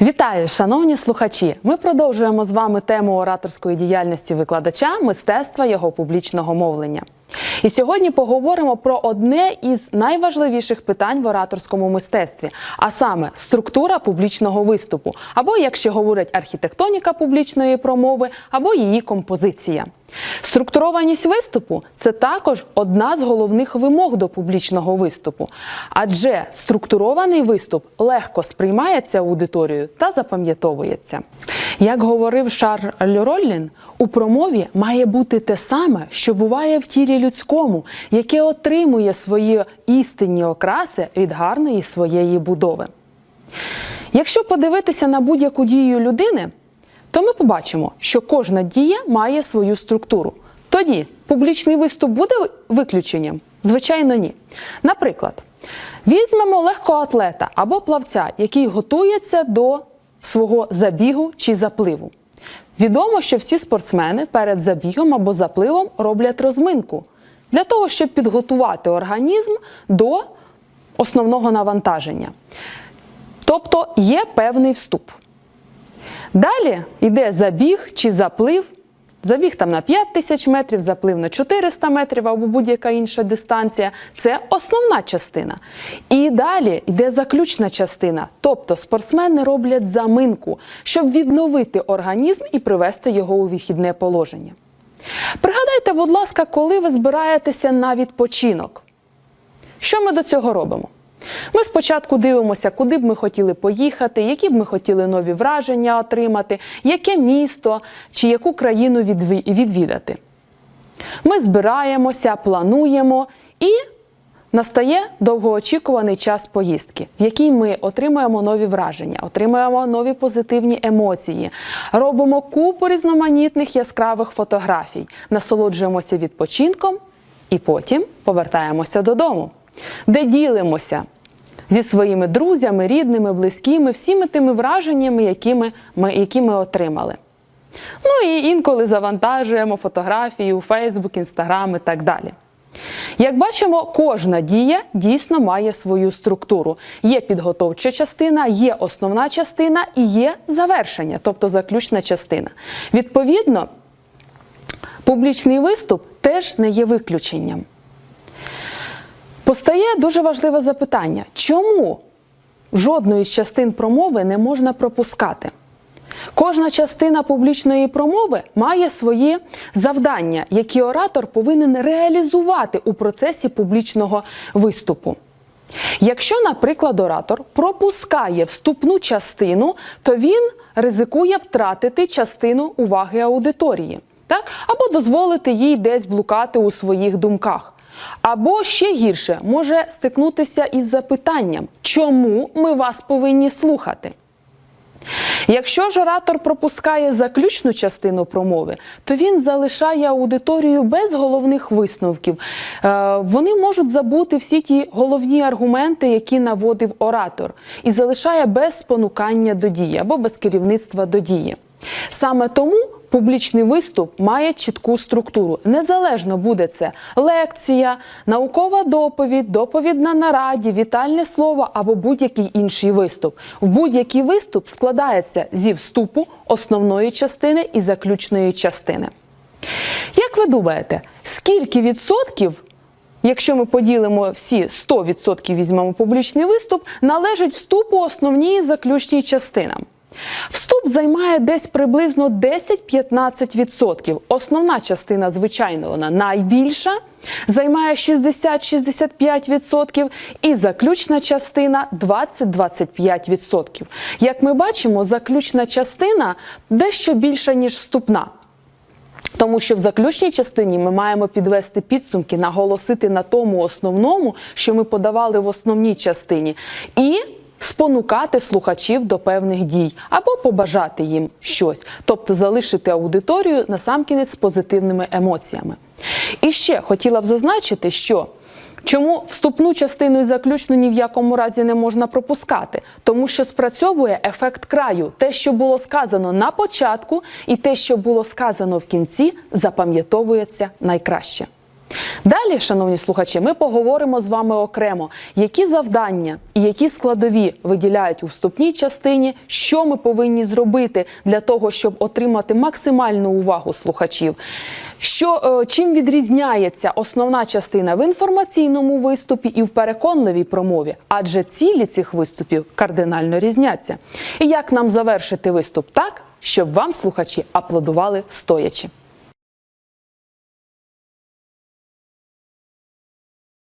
Вітаю, шановні слухачі! Ми продовжуємо з вами тему ораторської діяльності викладача мистецтва його публічного мовлення. І сьогодні поговоримо про одне із найважливіших питань в ораторському мистецтві, а саме структура публічного виступу, або, як ще говорять, архітектоніка публічної промови, або її композиція. Структурованість виступу це також одна з головних вимог до публічного виступу, адже структурований виступ легко сприймається аудиторією та запам'ятовується. Як говорив Шарль Роллін, у промові має бути те саме, що буває в тілі людському, яке отримує свої істинні окраси від гарної своєї будови. Якщо подивитися на будь-яку дію людини, то ми побачимо, що кожна дія має свою структуру. Тоді публічний виступ буде виключенням? Звичайно, ні. Наприклад, візьмемо легкоатлета або плавця, який готується до свого забігу чи запливу. Відомо, що всі спортсмени перед забігом або запливом роблять розминку для того, щоб підготувати організм до основного навантаження. Тобто є певний вступ. Далі йде забіг чи заплив. Забіг там на 5 тисяч метрів, заплив на 400 метрів або будь-яка інша дистанція. Це основна частина. І далі йде заключна частина. Тобто спортсмени роблять заминку, щоб відновити організм і привести його у вихідне положення. Пригадайте, будь ласка, коли ви збираєтеся на відпочинок. Що ми до цього робимо? Ми спочатку дивимося, куди б ми хотіли поїхати, які б ми хотіли нові враження отримати, яке місто чи яку країну відвідати. Ми збираємося, плануємо і настає довгоочікуваний час поїздки, в якій ми отримуємо нові враження, отримуємо нові позитивні емоції, робимо купу різноманітних яскравих фотографій, насолоджуємося відпочинком і потім повертаємося додому, де ділимося зі своїми друзями, рідними, близькими, всіми тими враженнями, які ми, ми, які ми отримали. Ну і інколи завантажуємо фотографії у Фейсбук, Інстаграм і так далі. Як бачимо, кожна дія дійсно має свою структуру. Є підготовча частина, є основна частина і є завершення, тобто заключна частина. Відповідно, публічний виступ теж не є виключенням. Постає дуже важливе запитання: чому жодної з частин промови не можна пропускати? Кожна частина публічної промови має свої завдання, які оратор повинен реалізувати у процесі публічного виступу. Якщо, наприклад, оратор пропускає вступну частину, то він ризикує втратити частину уваги аудиторії, так? або дозволити їй десь блукати у своїх думках. Або ще гірше може стикнутися із запитанням, чому ми вас повинні слухати. Якщо ж оратор пропускає заключну частину промови, то він залишає аудиторію без головних висновків. Е, Вони можуть забути всі ті головні аргументи, які наводив оратор, і залишає без спонукання до дії або без керівництва до дії. Саме тому публічний виступ має чітку структуру. Незалежно буде це лекція, наукова доповідь, доповідь на нараді, вітальне слово або будь-який інший виступ. В будь-який виступ складається зі вступу, основної частини і заключної частини. Як ви думаєте, скільки відсотків? Якщо ми поділимо всі 100% візьмемо публічний виступ, належить вступу основній і заключній частинам. Вступ займає десь приблизно 10-15%. Основна частина, звичайно, вона найбільша, займає 60-65%, і заключна частина 20-25%. Як ми бачимо, заключна частина дещо більша, ніж вступна. Тому що в заключній частині ми маємо підвести підсумки, наголосити на тому основному, що ми подавали в основній частині, і спонукати слухачів до певних дій або побажати їм щось, тобто залишити аудиторію насамкінець з позитивними емоціями. І ще хотіла б зазначити, що Чому вступну частину і заключну ні в якому разі не можна пропускати? Тому що спрацьовує ефект краю. Те, що було сказано на початку, і те, що було сказано в кінці, запам'ятовується найкраще. Далі, шановні слухачі, ми поговоримо з вами окремо, які завдання і які складові виділяють у вступній частині, що ми повинні зробити для того, щоб отримати максимальну увагу слухачів. Що е, чим відрізняється основна частина в інформаційному виступі і в переконливій промові, адже цілі цих виступів кардинально різняться. І як нам завершити виступ так, щоб вам слухачі аплодували стоячи?